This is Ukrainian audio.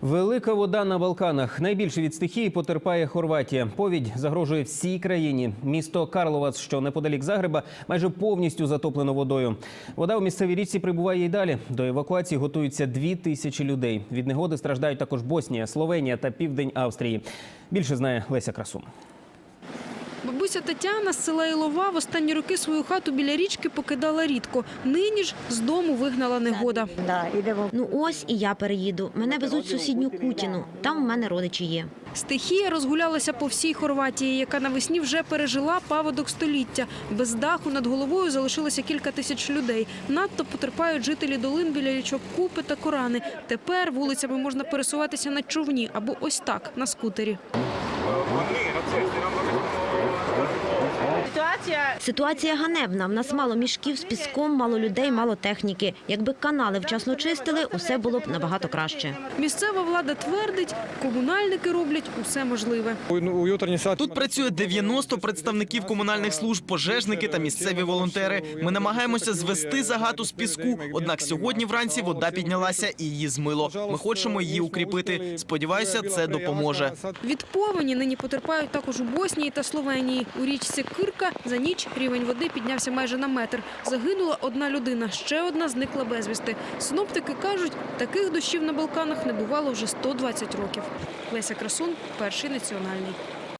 Велика вода на Балканах. Найбільше від стихії потерпає Хорватія. Повідь загрожує всій країні. Місто Карловац, що неподалік Загреба, майже повністю затоплено водою. Вода у місцевій річці прибуває й далі. До евакуації готуються дві тисячі людей. Від негоди страждають також Боснія, Словенія та південь Австрії. Більше знає Леся Красун. Бабуся Тетяна з села Ілова в останні роки свою хату біля річки покидала рідко. Нині ж з дому вигнала негода. Да. Ну ось і я переїду. Мене везуть в сусідню Кутіну. Там у мене родичі є. Стихія розгулялася по всій Хорватії, яка навесні вже пережила паводок століття. Без даху над головою залишилося кілька тисяч людей. Надто потерпають жителі долин біля річок Купи та Корани. Тепер вулицями можна пересуватися на човні або ось так на скутері. Ситуація Ситуація ганебна. В нас мало мішків з піском, мало людей, мало техніки. Якби канали вчасно чистили, усе було б набагато краще. Місцева влада твердить, комунальники роблять усе можливе. Тут працює 90 представників комунальних служб, пожежники та місцеві волонтери. Ми намагаємося звести загату з піску. Однак сьогодні вранці вода піднялася і її змило. Ми хочемо її укріпити. Сподіваюся, це допоможе. Від повені нині потерпають також у Боснії та Словенії. У річці Кирка ніч рівень води піднявся майже на метр. Загинула одна людина, ще одна зникла безвісти. Синоптики кажуть, таких дощів на Балканах не бувало вже 120 років. Леся Красун, перший національний.